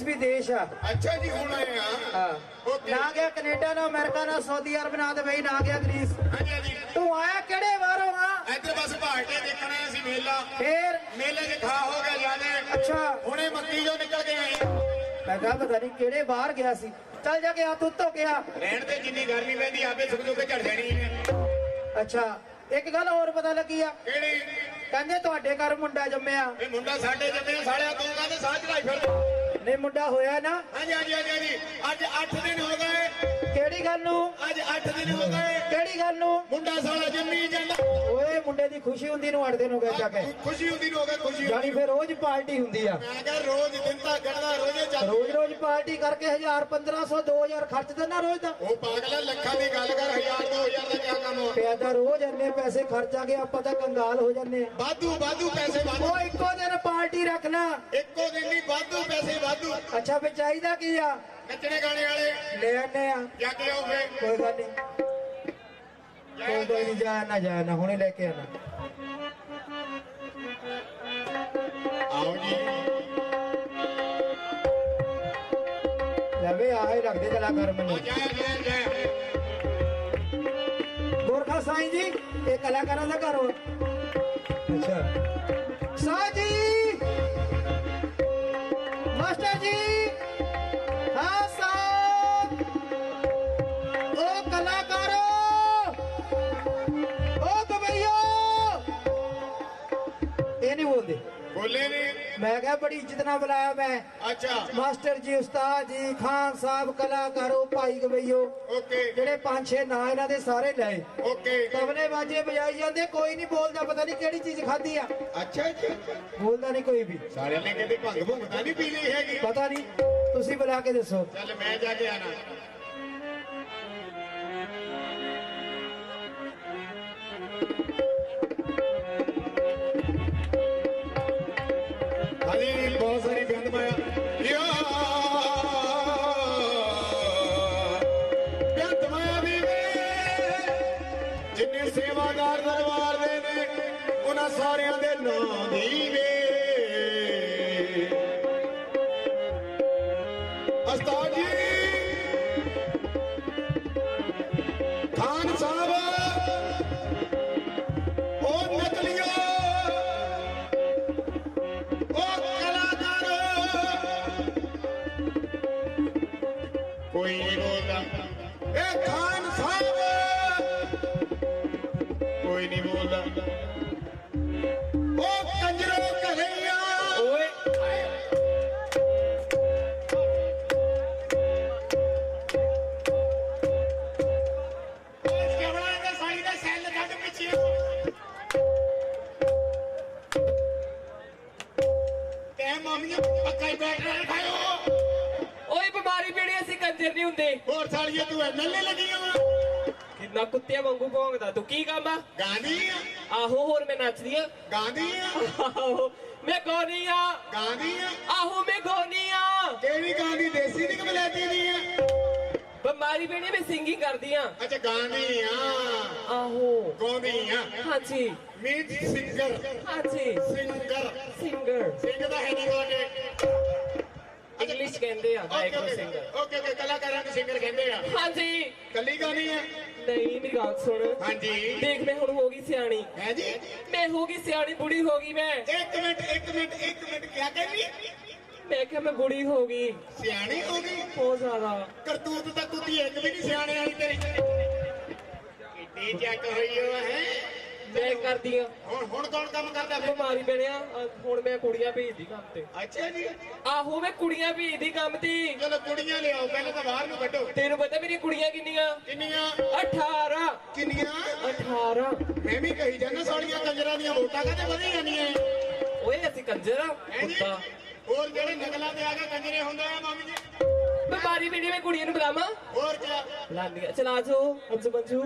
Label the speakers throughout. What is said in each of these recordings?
Speaker 1: Greece ਵੀ ਦੇਸ਼ ਆ।
Speaker 2: ਅੱਛਾ ਜੀ ਹੁਣ ਆਏ ਆ।
Speaker 1: ਹਾਂ।
Speaker 2: ਓਕੇ।
Speaker 1: ਨਾ ਗਿਆ ਕੈਨੇਡਾ ਨਾ ਅਮਰੀਕਾ ਨਾ ਸਾਊਦੀ ਅਰਬ ਨਾ ਤੇ ਬਈ ਨਾ ਗਿਆ ਗ੍ਰੀਸ।
Speaker 2: ਹਾਂਜੀ
Speaker 1: ਤੂੰ ਆਇਆ ਕਿਹੜੇ ਵਾਰੋਂ ਆ?
Speaker 2: ਇੱਧਰ ਬਸ ਭਾਰਤੇ ਦੇਖਣਾ ਆਏ ਸੀ ਮੇਲਾ।
Speaker 1: ਫੇਰ?
Speaker 2: ਮੇਲੇ 'ਚ ਖਾ ਹੋ ਗਿਆ ਜਿਆਦੇ
Speaker 1: ਅੱਛਾ।
Speaker 2: ਹੁਣੇ ਮੱਕੀ ਜੋ ਨਿਕਲ ਕੇ ਆਏ।
Speaker 1: ਮੈਂ ਕਿਹਾ ਪਤਾ ਨਹੀਂ ਕਿਹੜੇ ਬਾਹਰ ਗਿਆ ਸੀ। ਚੱਲ ਜਾ ਕੇ ਹੱਥ ਉੱਤੋਂ ਗਿਆ।
Speaker 2: ਰਹਿਣ ਤੇ ਜਿੰਨੀ ਗਰਮੀ ਪੈਂਦੀ ਆਪੇ ਸੁੱਕ ਸੁੱਕ ਝੜ ਜਾਣੀ ਹੈ
Speaker 1: ਅੱਛਾ। ਇੱਕ ਗੱਲ ਹੋਰ ਪਤਾ ਲੱਗੀ ਆ।
Speaker 2: ਕਿਹੜੀ?
Speaker 1: ਕਹਿੰਦੇ ਤੁਹਾਡੇ ਘਰ ਮੁੰਡਾ ਜੰਮਿਆ।
Speaker 2: ਇਹ ਮੁੰਡਾ ਸਾਡੇ ਜੰਮੇ ਸਾਲਿਆ ਤੂੰ ਕਹਿੰਦੇ ਸਾਹ ਚੜਾਈ ਫਿਰ
Speaker 1: ਨੇ ਮੁੰਡਾ ਹੋਇਆ ਨਾ।
Speaker 2: ਹਾਂਜੀ ਹਾਂਜੀ ਹਾਂਜੀ ਹਾਂਜੀ। ਅੱਜ 8 ਦਿਨ ਹੋ ਗਏ।
Speaker 1: ਕਿਹੜੀ ਗੱਲ ਨੂੰ?
Speaker 2: ਅੱਜ 8 ਦਿਨ ਹੋ ਗਏ।
Speaker 1: ਕਿਹੜੀ ਗੱਲ ਨੂੰ?
Speaker 2: ਮੁੰਡਾ ਸਾਲਾ ਜੰਮੀ ਜਾਂਦਾ।
Speaker 1: ਓਏ ਮੁੰਡੇ ਦੀ ਖੁਸ਼ੀ ਹੁੰਦੀ ਨੂੰ 8 ਦਿਨ ਹੋ ਗਏ ਜਾ ਕੇ।
Speaker 2: ਖੁਸ਼ੀ ਹੁੰਦੀ ਨੂੰ ਹੋ ਗਏ ਖੁਸ਼ੀ
Speaker 1: ਜਾਨੀ ਫਿਰ ਰੋਜ਼ ਪਾਰਟੀ ਹੁੰਦੀ ਆ।
Speaker 2: ਮੈਂ ਕਿਹਾ ਰੋਜ਼ ਦਿਨ ਤਾਂ ਗੜਦਾ ਰੋਜ਼ੇ ਚੱਲ
Speaker 1: ਰੋਜ਼ ਰੋਜ਼ ਪਾਰਟੀ ਕਰਕੇ 1000 1500 2000 ਖਰਚ ਦਿੰਦਾ ਰੋਜ਼ ਦਾ।
Speaker 2: ਉਹ ਪਾਗਲਾ ਲੱਖਾਂ ਦੀ ਗੱਲ ਕਰ ਹਜ਼ਾਰ 2000 ਦਾ ਕੀ ਕੰਮ ਹੋ
Speaker 1: ਪਿਆ ਤਾਂ ਰੋਜ਼ ਇੰਨੇ ਪੈਸੇ ਖਰਚਾਂਗੇ ਆਪਾਂ ਤਾਂ ਕੰਗਾਲ ਹੋ ਜੰਨੇ ਆ।
Speaker 2: ਵਾਧੂ ਵਾਧੂ ਪੈਸੇ ਵਾਧੂ।
Speaker 1: ਉਹ ਇੱਕੋ ਦਿਨ ਪਾਰਟੀ ਰੱਖਣਾ।
Speaker 2: ਇੱਕੋ ਦਿਨ ਦੀ ਵਾਧੂ ਪੈਸੇ ਵਾਧੂ।
Speaker 1: ਅੱਛਾ ਫੇ ਚਾਹੀਦਾ ਕੀ ਆ?
Speaker 2: ਨੱਚਣੇ ਗਾਣੇ ਵਾਲੇ।
Speaker 1: ਲੈ ਆਨੇ ਆ।
Speaker 2: ਜਾ ਕੇ ਆਓਗੇ
Speaker 1: ਕੋਈ ਗੱਲ ਨਹੀਂ। ਕੋਈ ਕੋਈ ਨਹੀਂ ਜਾ ਨਾ ਜਾ ਨਾ ਹੁਣੇ ਲੈ ਕੇ ਆਣਾ
Speaker 2: ਆਓ ਜੀ।
Speaker 1: ਲੈ ਵੇ ਆਏ ਰੱਖਦੇ ਕਲਾਕਾਰ ਮੈਨੂੰ
Speaker 2: ਆ ਜਾ ਜਾ ਜਾ।
Speaker 1: ਗੋਰਖਾ ਸਾਈਂ ਜੀ ਇਹ ਕਲਾਕਾਰਾਂ ਦਾ ਘਰ ਹੋ ਅੱਛਾ। ਮੈਂ ਕਿਹਾ ਬੜੀ ਇੱਜ਼ਤ ਨਾਲ ਬੁਲਾਇਆ ਮੈਂ।
Speaker 2: ਅੱਛਾ।
Speaker 1: ਮਾਸਟਰ ਜੀ ਉਸਤਾਦ ਜੀ ਖਾਨ ਸਾਹਿਬ ਕਲਾਕਾਰੋ ਭਾਈ ਗਵਈਓ।
Speaker 2: ਓਕੇ।
Speaker 1: ਜਿਹੜੇ ਪੰਜ ਛੇ ਨਾਂ ਇਹਨਾਂ ਦੇ ਸਾਰੇ ਲਏ।
Speaker 2: ਓਕੇ।
Speaker 1: ਤਬਲੇ ਬਾਜੇ ਵਜਾਈ ਜਾਂਦੇ ਕੋਈ ਨਹੀਂ ਬੋਲਦਾ ਪਤਾ ਨਹੀਂ ਕਿਹੜੀ ਚੀਜ਼ ਖਾਧੀ ਆ।
Speaker 2: ਅੱਛਾ ਜੀ।
Speaker 1: ਬੋਲਦਾ ਨਹੀਂ ਕੋਈ ਵੀ।
Speaker 2: ਸਾਰਿਆਂ ਨੇ ਕਹਿੰਦੇ ਭੰਗ ਭੁੰਗ ਤਾਂ ਨਹੀਂ ਪੀ ਲਈ ਹੈਗੀ।
Speaker 1: ਪਤਾ ਨਹੀਂ ਤੁਸੀਂ ਬੁਲਾ ਕੇ ਦੱਸੋ।
Speaker 2: ਚੱਲ ਮੈਂ ਜਾ ਕੇ ਆਣਾ। ਸਾਰਿਆਂ ਦੇ ਨਾਂ ਦੀ ਵੇ
Speaker 3: ਕੁੱਤਿਆਂ ਵਾਂਗੂ ਭੌਂਕਦਾ ਤੂੰ ਕੀ ਕੰਮ ਆ
Speaker 2: ਆ
Speaker 3: ਆਹੋ ਹੋਰ ਮੈਂ ਨੱਚਦੀ ਆ ਆਹੋ ਮੈਂ ਗਾਉਣੀ ਆ ਆਹੋ ਮੈਂ ਆ
Speaker 2: ਕਿਹੜੀ ਗਾਂਧੀ ਦੇਸੀ ਦੀ ਕਿ ਬਲੈਤੀ ਦੀ ਆ
Speaker 3: ਬਿਮਾਰੀ ਪੀੜੀ ਮੈਂ ਸਿੰਗਿੰਗ ਕਰਦੀ ਆ
Speaker 2: ਅੱਛਾ ਆ
Speaker 3: ਆਹੋ
Speaker 2: ਆ
Speaker 3: ਹਾਂਜੀ
Speaker 2: ਮੀਨ ਸਿੰਗਰ
Speaker 3: ਹਾਂਜੀ
Speaker 2: ਸਿੰਗਰ
Speaker 3: ਸਿੰਗਰ
Speaker 2: ਸਿੰਘ ਦਾ ਹੈ ਨਹੀਂ ਗਾਉਂਦੇ
Speaker 3: ਇੰਗਲਿਸ਼ ਕਹਿੰਦੇ ਆ ਗਾਇਕ ਨੂੰ ਸਿੰਗਰ
Speaker 2: ਓਕੇ ਓਕੇ ਕਲਾਕਾਰਾਂ ਨੂੰ ਸਿੰਗਰ ਕਹਿੰਦੇ ਆ।
Speaker 3: ਹਾਂਜੀ।
Speaker 2: ਕੱਲੀ ਗਾਣੀ ਆ?
Speaker 3: ਨਹੀਂ ਮੇਰੀ ਗੱਲ ਸੁਣ।
Speaker 2: ਹਾਂਜੀ।
Speaker 3: ਦੇਖ ਮੈਂ ਹੁਣ ਹੋ ਗਈ ਸਿਆਣੀ।
Speaker 2: ਹੈ ਜੀ?
Speaker 3: ਮੈਂ ਹੋ ਗਈ ਸਿਆਣੀ ਬੁੜੀ ਹੋ ਗਈ ਮੈਂ।
Speaker 2: ਇੱਕ ਮਿੰਟ ਇੱਕ ਮਿੰਟ ਇੱਕ ਮਿੰਟ ਕੀ ਕਹਿੰਦੀ?
Speaker 3: ਮੈਂ ਕਿਹਾ ਮੈਂ ਬੁੜੀ ਹੋ ਗਈ।
Speaker 2: ਸਿਆਣੀ ਹੋ ਗਈ?
Speaker 3: ਬਹੁਤ ਜ਼ਿਆਦਾ।
Speaker 2: ਕਰਤੂਤ ਤਾਂ ਕੁੱਤੀ ਇੱਕ ਵੀ ਨਹੀਂ ਸਿਆਣੇ ਵਾਲੀ ਤੇਰੀ। ਕਿੱਡੀ ਚੱਕ ਹੋਈ ਉਹ ਹੈ?
Speaker 3: ਮੈਂ ਕਰਦੀ ਆ।
Speaker 2: ਹੁਣ ਹੁਣ ਕੌਣ ਕੰਮ ਕਰਦਾ ਫਿਰ?
Speaker 3: ਬਿਮਾਰੀ ਬਣਿਆ ਹੁਣ ਮੈਂ ਕੁੜੀਆਂ ਭੇਜਦੀ ਕੰਮ ਤੇ।
Speaker 2: ਅੱਛਾ ਜੀ।
Speaker 3: ਆਹੋ ਮੈਂ ਕੁੜੀਆਂ ਭੇਜਦੀ ਕੰਮ ਤੇ।
Speaker 2: ਚਲੋ ਕੁੜੀਆਂ ਲਿਆਓ ਪਹਿਲਾਂ ਤਾਂ ਬਾਹਰ ਨੂੰ ਕੱਢੋ।
Speaker 3: ਤੈਨੂੰ ਪਤਾ ਮੇਰੀ ਕੁੜੀਆਂ ਕਿੰਨੀਆਂ?
Speaker 2: ਕਿੰਨੀਆਂ?
Speaker 3: 18
Speaker 2: ਕਿੰਨੀਆਂ?
Speaker 3: 18
Speaker 2: ਮੈਂ ਵੀ ਕਹੀ ਜਾਂਦਾ ਸਾਲੀਆਂ ਕੰਜਰਾਂ ਦੀਆਂ ਵੋਟਾਂ ਕਾਹਦੇ ਵਧੀ ਜਾਂਦੀਆਂ
Speaker 3: ਓਏ ਅਸੀਂ ਕੰਜਰ
Speaker 2: ਜੀ?
Speaker 3: ਕੁੱਤਾ
Speaker 2: ਹੋਰ ਜਿਹੜੇ ਨਕਲਾਂ ਤੇ ਆ ਕੇ ਕੰਜਰੇ ਹੁੰਦੇ ਆ ਮਾਮੀ ਜੀ?
Speaker 3: ਬਿਮਾਰੀ ਬਣੀ ਮੈਂ ਕੁੜੀਆਂ ਨੂੰ ਬੁਲਾਵਾਂ।
Speaker 2: ਹੋਰ ਕੀ
Speaker 3: ਲਾਂਦੀਆਂ ਚਲਾ ਜਾਓ ਅੰਜੂ ਮੰਜੂ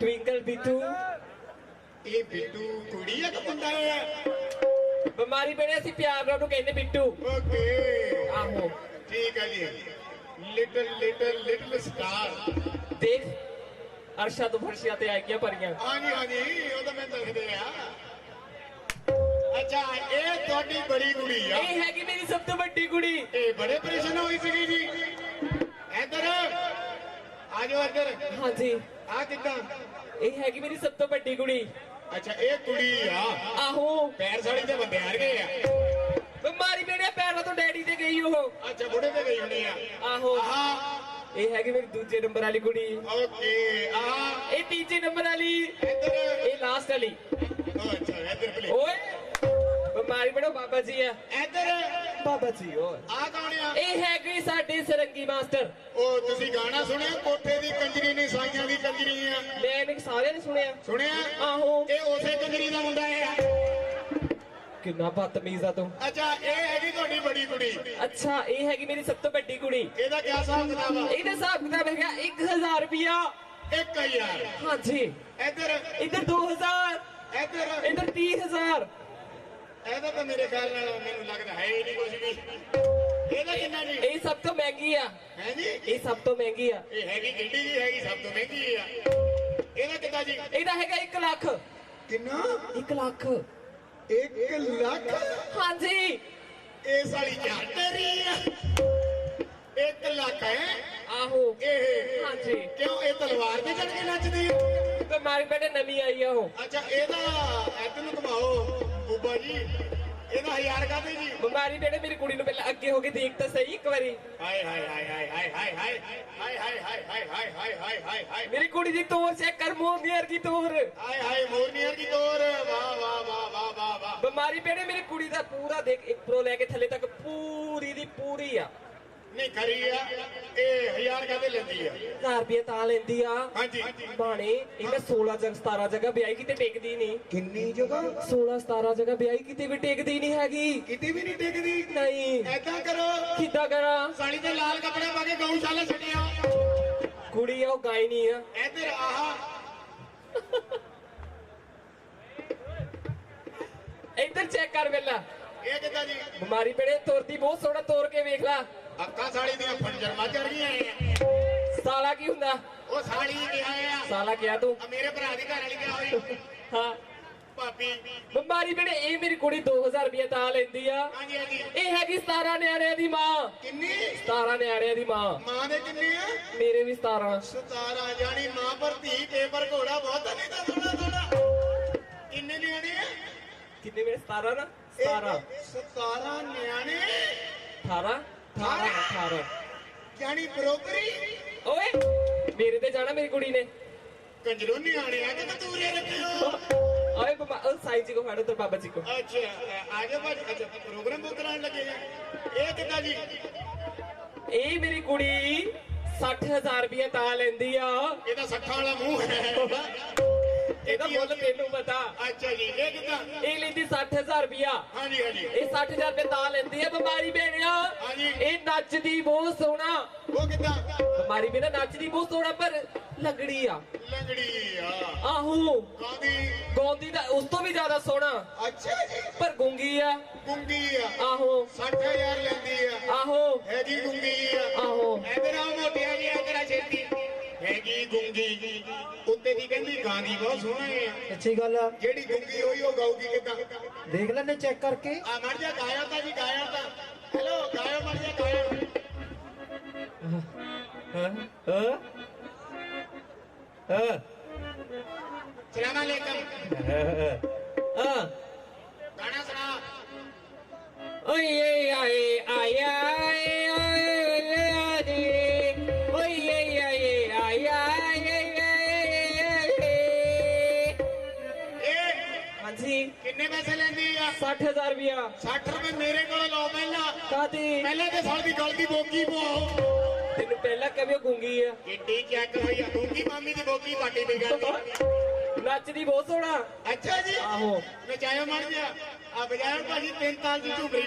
Speaker 3: ਟਵਿੰਕਲ ਬਿੱਟੂ।
Speaker 2: ਇਹ ਬਿੱਟੂ ਕੁੜੀ ਆ ਕਿ ਮੁੰਡਾ ਹੈ।
Speaker 3: ਬਿਮਾਰੀ ਬਣੀ ਅਸੀਂ ਪਿਆਰ ਨਾਲ ਉਹਨੂੰ ਕਹਿੰਦੇ ਬਿੱਟੂ।
Speaker 2: ਓਕੇ।
Speaker 3: ਆਹੋ।
Speaker 2: ਠੀਕ ਹੈ ਜੀ। ਲਿਟਲ ਲਿਟਲ ਲਿਟਲ ਸਟਾਰ
Speaker 3: ਦੇਖ ਅਰਸ਼ਾ ਤੋਂ ਫਰਸ਼ੀਆਂ ਤੇ ਆ ਗਿਆ ਪਰੀਆਂ
Speaker 2: ਹਾਂਜੀ ਹਾਂਜੀ ਉਹ ਤਾਂ ਮੈਂ ਦੱਸਦੇ ਆ। ਅੱਛਾ ਇਹ ਤੁਹਾਡੀ ਬੜੀ ਕੁੜੀ ਆ।
Speaker 3: ਇਹ ਹੈਗੀ ਮੇਰੀ ਸਭ ਤੋਂ ਵੱਡੀ ਕੁੜੀ।
Speaker 2: ਇਹ ਬੜੇ ਪਰੇਸ਼ਾਨ ਹੋਈ ਸੀਗੀ ਜੀ। ਇੱਧਰ ਆ ਜਾਓ ਇੱਧਰ।
Speaker 3: ਹਾਂਜੀ।
Speaker 2: ਆ ਕਿੱਦਾਂ?
Speaker 3: ਇਹ ਹੈਗੀ ਮੇਰੀ ਸਭ ਤੋਂ ਵੱਡੀ ਕੁੜੀ।
Speaker 2: ਅੱਛਾ ਇਹ ਕੁੜੀ ਆ।
Speaker 3: ਆਹੋ।
Speaker 2: ਪੈਰ ਸਾੜੀ ਤੇ ਬੰਦੇ ਆ ਗਏ ਆ।
Speaker 3: ਬਿਮਾਰੀ ਮੇਰੇ ਪੈਰਾਂ ਤੋਂ ਡੈਡੀ ਤੇ ਗਈ ਉਹ।
Speaker 2: ਅੱਛਾ ਬੁੜੇ ਤੇ ਗਈ ਹੋਣੀ ਆ।
Speaker 3: ਆਹੋ।
Speaker 2: ਆਹ।
Speaker 3: ਇਹ ਹੈਗੀ ਮੇਰੀ ਦੂਜੇ ਨੰਬਰ ਵਾਲੀ ਕੁੜੀ।
Speaker 2: ਓਕੇ ਆਹ।
Speaker 3: ਇਹ ਤੀਜੇ ਨੰਬਰ ਵਾਲੀ।
Speaker 2: ਇੱਧਰ।
Speaker 3: ਇਹ ਲਾਸਟ ਵਾਲੀ।
Speaker 2: ਉਹ ਅੱਛਾ ਇੱਧਰ ਪਲੇ
Speaker 3: ਓਏ। ਬਿਮਾਰੀ ਬੜੋ ਬਾਬਾ ਜੀ ਆ।
Speaker 2: ਇੱਧਰ।
Speaker 3: ਬਾਬਾ ਜੀ ਓਏ
Speaker 2: ਆ ਕੌਣ ਆ?
Speaker 3: ਇਹ ਹੈਗੀ ਸਾਡੇ ਸਰੰਗੀ ਮਾਸਟਰ।
Speaker 2: ਉਹ ਤੁਸੀਂ ਗਾਣਾ ਸੁਣਿਆ? ਕੋਠੇ ਦੀ ਕੰਜਰੀ ਨੇ ਸਾਈਆਂ ਦੀ ਕੰਜਰੀ ਆ।
Speaker 3: ਮੈਂ ਇਹਨੇ ਸਾਰਿਆਂ ਨੇ ਸੁਣਿਆ।
Speaker 2: ਸੁਣਿਆ?
Speaker 3: ਆਹੋ।
Speaker 2: ਇਹ ਉਸੇ ਕੰਜਰੀ ਦਾ ਮੁੰਡਾ ਆ
Speaker 3: ਕਿੰਨਾ ਬਦਤਮੀਜ਼ ਆ ਤੂੰ।
Speaker 2: ਅੱਛਾ ਇਹ ਹੈਗੀ ਤੁਹਾਡੀ ਬੜੀ ਕੁੜੀ।
Speaker 3: ਅੱਛਾ ਇਹ ਹੈਗੀ ਮੇਰੀ ਸਭ ਤੋਂ ਵੱਡੀ ਕੁੜੀ।
Speaker 2: ਇਹਦਾ ਕੀ ਹਿਸਾਬ ਕਿਤਾਬ ਆ?
Speaker 3: ਇਹਦਾ ਹਿਸਾਬ ਕਿਤਾਬ ਹੈਗਾ 1000 ਰੁਪਿਆ
Speaker 2: 1000
Speaker 3: ਹਾਂਜੀ।
Speaker 2: ਇੱਧਰ।
Speaker 3: ਇੱਧਰ 2000
Speaker 2: ਇੱਧਰ।
Speaker 3: ਇੱਧਰ 30000
Speaker 2: ਇਹਦਾ ਤਾਂ ਮੇਰੇ ਖਿਆਲ ਨਾਲ ਮੈਨੂੰ ਲੱਗਦਾ ਹੈ ਹੀ ਨਹੀਂ ਕੁਝ ਵੀ। ਇਹਦਾ ਕਿੰਨਾ ਜੀ
Speaker 3: ਇਹ ਸਭ ਤੋਂ ਮਹਿੰਗੀ ਆ।
Speaker 2: ਹੈ ਜੀ?
Speaker 3: ਇਹ ਸਭ ਤੋਂ ਮਹਿੰਗੀ ਆ।
Speaker 2: ਇਹ ਹੈਗੀ ਕਿੱਡੀ ਜੀ? ਹੈਗੀ ਸਭ ਤੋਂ ਮਹਿੰਗੀ ਆ। ਇਹਦਾ ਕਿੰਨਾ ਜੀ?
Speaker 3: ਇਹਦਾ ਹੈਗਾ 1 ਲੱਖ।
Speaker 2: ਕਿੰਨਾ?
Speaker 3: 1 ਲੱਖ।
Speaker 2: 1 ਲੱਖ?
Speaker 3: ਹਾਂਜੀ।
Speaker 2: ਇਹ ਸਾਲੀ ਤੇਰੀ ਆ। 1 ਲੱਖ ਹੈ?
Speaker 3: ਆਹੋ।
Speaker 2: ਇਹ?
Speaker 3: ਹਾਂਜੀ।
Speaker 2: ਕਿਉਂ? ਇਹ ਤਲਵਾਰ ਤੇ ਚੜ ਕੇ ਨੱਚਦੀ
Speaker 3: ਤੇ ਮਾਰੀ ਬੇਟੇ ਨਵੀਂ ਆਈ ਆ ਉਹ।
Speaker 2: ਅੱਛਾ ਇਹਦਾ ਇੱਧਰ ਨੂੰ ਘੁਮਾਓ ਬੂਬਾ ਜੀ ਇਹਦਾ ਹਜ਼ਾਰ ਕਾਹਦੇ ਜੀ
Speaker 3: ਬਿਮਾਰੀ ਬੇਟੇ ਮੇਰੀ ਕੁੜੀ ਨੂੰ ਪਹਿਲਾਂ ਅੱਗੇ ਹੋ ਕੇ ਦੇਖ ਤਾਂ ਸਹੀ ਇੱਕ ਵਾਰੀ
Speaker 2: ਹਾਏ ਹਾਏ ਹਾਏ ਹਾਏ ਹਾਏ ਹਾਏ ਹਾਏ ਹਾਏ ਹਾਏ ਹਾਏ ਹਾਏ ਹਾਏ ਹਾਏ ਹਾਏ ਹਾਏ
Speaker 3: ਮੇਰੀ ਕੁੜੀ ਦੀ ਤੋਰ ਚੈੱਕ ਕਰ ਮੋਹਨੀਅਰ ਕੀ ਤੋਰ
Speaker 2: ਹਾਏ ਹਾਏ ਮੋਰਨੀਅਰ ਦੀ ਤੋਰ ਵਾਹ ਵਾਹ ਵਾਹ ਵਾਹ ਵਾਹ ਵਾਹ
Speaker 3: ਬਿਮਾਰੀ ਬੇਟੇ ਮੇਰੀ ਕੁੜੀ ਦਾ ਪੂਰਾ ਦੇਖ ਇੱਕ ਪ੍ਰੋ ਲੈ ਕੇ ਥੱਲੇ ਤੱਕ ਪੂਰੀ ਦੀ ਪੂਰੀ ਆ
Speaker 2: ਨਹੀਂ ਖਰੀ ਆ ਇਹ ਕਾਹਦੇ ਲੈਂਦੀ ਆ?
Speaker 3: 1000 ਰੁਪਏ ਤਾਂ ਲੈਂਦੀ ਆ।
Speaker 2: ਹਾਂਜੀ।
Speaker 3: ਬਾਣੇ ਇਹ ਮੈਂ 16 ਜਗ 17 ਜਗ੍ਹਾ ਵਿਆਹੀ ਕਿਤੇ ਟੇਕਦੀ ਨਹੀਂ।
Speaker 2: ਕਿੰਨੀ ਜਗ੍ਹਾ?
Speaker 3: 16 17 ਜਗ੍ਹਾ ਵਿਆਹੀ ਕਿਤੇ ਵੀ ਟੇਕਦੀ ਨਹੀਂ ਹੈਗੀ।
Speaker 2: ਕਿਤੇ ਵੀ ਨਹੀਂ ਟਿਕਦੀ?
Speaker 3: ਨਹੀਂ।
Speaker 2: ਐਦਾਂ ਕਰੋ।
Speaker 3: ਕਿੱਦਾਂ ਕਰਾਂ?
Speaker 2: ਸਾਲੀ ਤੇ ਲਾਲ ਕੱਪੜੇ ਪਾ ਕੇ ਗਊਸ਼ਾਲਾ ਛੱਡਿਆ।
Speaker 3: ਕੁੜੀ ਆ ਉਹ ਗਾਈ ਨਹੀਂ ਆ।
Speaker 2: ਇੱਧਰ ਆਹ।
Speaker 3: ਇੱਧਰ ਚੈੱਕ ਕਰ ਵੇਲਾ।
Speaker 2: ਇਹ ਕਿੱਦਾਂ ਜੀ?
Speaker 3: ਬਿਮਾਰੀ ਬੇੜੇ ਤੋਰਦੀ ਬਹੁਤ ਸੋਹਣਾ ਤੋਰ ਕੇ ਵੇਖ ਲੈ।
Speaker 2: ਅੱਖਾਂ ਸਾਲੀ ਦੀਆਂ ਫੰਜਰ ਮਾ ਚੜ ਗਈਆਂ ਆ
Speaker 3: ਸਾਲਾ ਕੀ ਹੁੰਦਾ?
Speaker 2: ਉਹ ਸਾਲੀ ਕਿਹਾ ਆ।
Speaker 3: ਸਾਲਾ ਕਿਹਾ ਤੂੰ?
Speaker 2: ਆ ਮੇਰੇ ਭਰਾ ਦੀ ਘਰ ਵਾਲੀ ਕਿਹਾ ਹੋਈ
Speaker 3: ਹਾਂ।
Speaker 2: ਭਾਬੀ।
Speaker 3: ਬਿਮਾਰੀ ਬੇੜੇ ਇਹ ਮੇਰੀ ਕੁੜੀ 2000 ਰੁਪਏ ਤਾਂ ਲੈਂਦੀ ਆ।
Speaker 2: ਹਾਂਜੀ ਹਾਂਜੀ।
Speaker 3: ਇਹ ਹੈਗੀ 17 ਨਿਆਣਿਆਂ ਦੀ ਮਾਂ।
Speaker 2: ਕਿੰਨੀ?
Speaker 3: 17 ਨਿਆਣਿਆਂ ਦੀ ਮਾਂ।
Speaker 2: ਮਾਂ ਦੇ ਕਿੰਨੇ ਆ?
Speaker 3: ਮੇਰੇ ਵੀ 17
Speaker 2: ਸਤਾਰਾ ਜਾਣੀ ਮਾਂ ਪਰ ਧੀ ਕੇ ਪਰ ਘੋੜਾ ਬਹੁਤ ਨਹੀਂ ਤਾਂ ਥੋੜਾ ਥੋੜਾ ਕਿੰਨੇ ਨਿਆਣੇ ਆ?
Speaker 3: ਕਿੰਨੇ ਮੇਰੇ 17 ਨਾ? 17
Speaker 2: 17 ਨਿਆਣੇ।
Speaker 3: 18 18 18
Speaker 2: ਜਾਣੀ ਬਰੋਬਰੀ
Speaker 3: ਓਏ ਮੇਰੇ ਤੇ ਜਾਣਾ ਮੇਰੀ ਕੁੜੀ ਨੇ।
Speaker 2: ਕੰਜਰੋਂ ਨਿਆਣੇ ਆ ਕਿ ਕਤੂਰੇ ਰੱਖਿਓ
Speaker 3: ਓਏ ਬਮਾ ਉਹ ਸਾਈ ਜੀ ਕੋ ਫੜੋ ਤੇ ਬਾਬਾ ਜੀ ਕੋ।
Speaker 2: ਅੱਛਾ ਆਗੇ ਬਾਜ ਅੱਛਾ ਪ੍ਰੋਗਰਾਮ ਬੁੱਕ ਕਰਾਉਣ ਲੱਗੇ ਆ। ਇਹ ਕਿੱਦਾਂ ਜੀ?
Speaker 3: ਇਹ ਮੇਰੀ ਕੁੜੀ 60000 ਰੁਪਏ ਤਾਂ ਲੈਂਦੀ ਆ।
Speaker 2: ਇਹਦਾ ਸੱਖਾਂ ਵਾਲਾ ਮੂੰਹ ਹੈ।
Speaker 3: ਇਹਦਾ ਮੁੱਲ ਤੈਨੂੰ ਪਤਾ।
Speaker 2: ਅੱਛਾ ਜੀ ਇਹ ਕਿੱਦਾਂ?
Speaker 3: ਇਹ ਲੈਂਦੀ 60000 ਰੁਪਿਆ
Speaker 2: ਹਾਂਜੀ ਹਾਂਜੀ।
Speaker 3: ਇਹ 60000 ਰੁਪਏ ਤਾਂ ਲੈਂਦੀ ਆ ਬਿਮਾਰੀ ਬੇੜਿਆ
Speaker 2: ਹਾਂਜੀ।
Speaker 3: ਇਹ ਨੱਚਦੀ ਬਹੁਤ ਸੋਹਣਾ।
Speaker 2: ਉਹ ਕਿੱਦਾਂ?
Speaker 3: ਬਿਮਾਰੀ ਬੇੜਾ ਨੱਚਦੀ ਬਹੁਤ ਸੋਹਣਾ ਪਰ ਲੰਗੜੀ ਆ।
Speaker 2: ਲੰਗੜੀ ਆ।
Speaker 3: ਆਹੋ।
Speaker 2: ਕਾਦੀ
Speaker 3: ਗਾਉਂਦੀ ਤਾਂ ਉਸ ਤੋਂ ਵੀ ਜ਼ਿਆਦਾ ਸੋਹਣਾ।
Speaker 2: ਅੱਛਾ ਜੀ।
Speaker 3: ਪਰ ਗੁੰਗੀ ਆ।
Speaker 2: ਗੁੰਗੀ ਆ।
Speaker 3: ਆਹੋ।
Speaker 2: 60000 ਲੈਂਦੀ ਆ।
Speaker 3: ਆਹੋ।
Speaker 2: ਹੈਗੀ ਗੁੰਗੀ ਆ।
Speaker 3: ਆਹੋ।
Speaker 2: ਇਧਰ ਆ ਮੋਟਿਆ ਜੀ ਇਧਰ ਆ ਛੇਤੀ। ਹੈਗੀ ਗੁੰਗੀ। ਉੱਤੇ ਦੀ ਕਹਿੰਦੀ? ਗਾਂਦੀ ਬਹੁਤ ਸੋਹਣਾ ਹੈ
Speaker 1: ਅੱਛੀ ਗੱਲ ਆ।
Speaker 2: ਜਿਹੜੀ ਗੁੰਗੀ ਹੋਈ ਉਹ ਗਾਊਗੀ ਕਿੱਦਾਂ
Speaker 1: ਦੇਖ ਲੈਣੇ ਚੈੱਕ ਕਰਕੇ।
Speaker 2: ਆ ਮਰ ਜਾ ਗਾਇਆ ਤਾਂ ਜੀ ਗਾਇਆ ਤਾਂ। ਹੈਲੋ ਗਾਇਆ ਮਰ ਜਾ ਗਾਇਆ।
Speaker 3: ਹਾਂ ਹਾਂ ਹਾਂ।
Speaker 2: ਸਲਾਮ ਅਲੈਕਮ
Speaker 3: ਹਾਂ
Speaker 2: ਗਾਣਾ ਸੁਣਾ।
Speaker 3: ਓਏ ਆਏ ਆਇਆ। 60000 ਰੁਪਿਆ
Speaker 2: 60 ਰੁਪਏ ਮੇਰੇ ਕੋਲ ਲਓ ਪਹਿਲਾਂ।
Speaker 3: ਕਾਦੀ
Speaker 2: ਪਹਿਲਾਂ ਤੇ ਸਾਲ ਦੀ ਗੱਲ ਦੀ ਬੋਕੀ ਪਾਓ
Speaker 3: ਤੈਨੂੰ ਪਹਿਲਾਂ ਕਦੇ ਗੁੰਗੀ ਆ।
Speaker 2: ਕਿੱਡੀ ਚੈੱਕ ਹੋਈ ਆ। ਗੁੰਗੀ ਮਾਮੀ ਦੀ ਬੋਕੀ ਪਾਟੀ ਪਈ ਗੱਲ
Speaker 3: ਨੱਚਦੀ ਬਹੁਤ ਸੋਹਣਾ।
Speaker 2: ਅੱਛਾ ਜੀ।
Speaker 3: ਆਹੋ।
Speaker 2: ਨਚਾਇਓ ਮਰ ਗਿਆ ਆ ਬਜਾਇਓ ਭਾਜੀ ਤਿੰਨ ਤਾਲ ਦੀ ਝੂਮਰੀ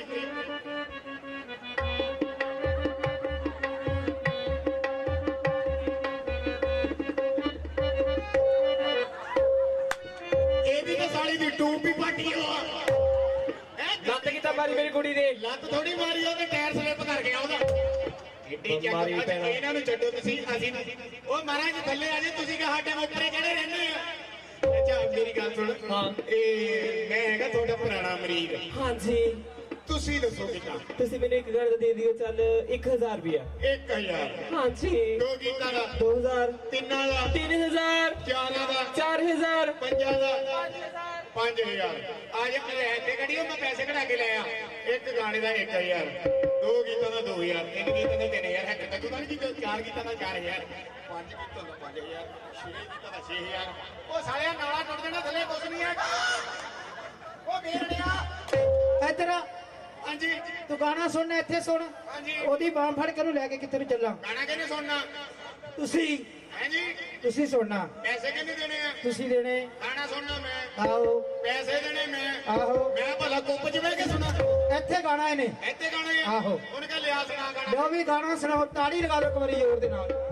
Speaker 2: ਇਹਦੀ ਤਾਂ ਸਾਲੀ ਦੀ ਟੂਬ ਵੀ ਪਾਟੀ ਹੋ
Speaker 3: ਮਾਰੀ ਮੇਰੀ ਕੁੜੀ ਦੇ।
Speaker 2: ਲੱਤ ਥੋੜੀ ਮਾਰੀ ਉਹਦੇ ਟਾਇਰ ਸਲਿੱਪ ਕਰ ਗਿਆ ਉਹਦਾ ਕਿੱਡੀ ਚੱਕ
Speaker 3: ਮਾਰੀ
Speaker 2: ਅੱਜ। ਇਹਨਾਂ ਨੂੰ ਛੱਡੋ ਤੁਸੀਂ ਅਸੀਂ ਉਹ ਮਹਾਰਾਜ ਥੱਲੇ ਆ ਜੇ ਤੁਸੀਂ ਕਿ ਸਾਡੇ ਉੱਪਰੇ ਕਿਹੜੇ ਰਹਿੰਦੇ ਆ? ਅੱਛਾ ਮੇਰੀ ਗੱਲ ਸੁਣ।
Speaker 3: ਹਾਂ।
Speaker 2: ਇਹ ਮੈਂ ਹੈਗਾ ਤੁਹਾਡਾ ਪੁਰਾਣਾ ਮਰੀਜ਼
Speaker 3: ਹਾਂਜੀ।
Speaker 2: ਤੁਸੀਂ ਦੱਸੋ ਕਿੱਦਾਂ?
Speaker 3: ਤੁਸੀਂ ਮੈਨੂੰ ਇੱਕ ਗੱਲ ਦੇ ਦਿਓ ਚੱਲ 1000 ਰੁਪਿਆ
Speaker 2: 1000
Speaker 3: ਹਾਂਜੀ।
Speaker 2: ਦੋ ਗੀਤਾਂ ਦਾ।
Speaker 3: 2000
Speaker 2: ਤਿੰਨਾਂ ਦਾ।
Speaker 3: 3000
Speaker 2: ਚਾਰਾਂ ਦਾ।
Speaker 3: 4000
Speaker 2: ਪੰਜਾਂ ਦਾ। 5000 ਆ ਜਾ ਲੈ ਤੇ ਕੜੀਓ ਮੈਂ ਪੈਸੇ ਕਢਾ ਕੇ ਲਿਆ ਇੱਕ ਗਾਣੇ ਦਾ 1000 ਦੋ ਗੀਤਾਂ ਦਾ 2000 ਤਿੰਨ ਗੀਤਾਂ ਦਾ 3000 ਹੈ ਕਿਤਾ ਤੂੰ ਤਾਂ ਨਹੀਂ ਕੀਤਾ ਚਾਰ ਗੀਤਾਂ ਦਾ 4000 ਪੰਜ ਗੀਤਾਂ ਦਾ 5000 ਛੇ ਗੀਤਾਂ ਦਾ 6000 ਉਹ ਸਾਲਿਆ ਨਾਲਾ ਟੁੱਟ ਜਾਣਾ ਥੱਲੇ ਕੁਛ ਨਹੀਂ ਹੈ। ਉਹ ਬੇੜਿਆ
Speaker 1: ਇੱਧਰ
Speaker 2: ਹਾਂਜੀ।
Speaker 1: ਤੂੰ ਗਾਣਾ ਸੁਣਨਾ ਇੱਥੇ ਸੁਣ।
Speaker 2: ਹਾਂਜੀ।
Speaker 1: ਉਹਦੀ ਬਾਹ ਫੜ ਕੇ ਨੂੰ ਲੈ ਕੇ ਕਿੱਥੇ ਨੂੰ ਚੱਲਾਂ?
Speaker 2: ਗਾਣਾ ਕਿਹਨੇ ਸੁਣਨਾ?
Speaker 1: ਤੁਸੀਂ।
Speaker 2: ਹਾਂਜੀ।
Speaker 1: ਤੁਸੀਂ ਸੁਣਨਾ।
Speaker 2: ਪੈਸੇ ਕਿਹਨੇ ਦੇਣੇ ਆ?
Speaker 1: ਤੁਸੀਂ ਦੇਣੇ। ਆਓ
Speaker 2: ਪੈਸੇ ਦੇਣੇ ਮੈਂ।
Speaker 1: ਆਹੋ।
Speaker 2: ਮੈਂ ਭਲਾ ਕੁੱਪ ਬਹਿ ਕੇ ਸੁਣਾ
Speaker 1: ਇੱਥੇ ਗਾਣਾ ਇਹਨੇ।
Speaker 2: ਇੱਥੇ ਗਾਣੇ ਆ
Speaker 1: ਆਹੋ।
Speaker 2: ਉਹਨੇ ਕਹ ਲਿਆ ਸੁਣਾ ਗਾਣਾ।
Speaker 1: ਲਓ ਵੀ ਗਾਣਾ ਸੁਣਾਓ ਤਾੜੀ ਲਗਾ ਲਓ ਇੱਕ ਵਾਰੀ ਜ਼ੋਰ ਦੇ ਨਾਲ।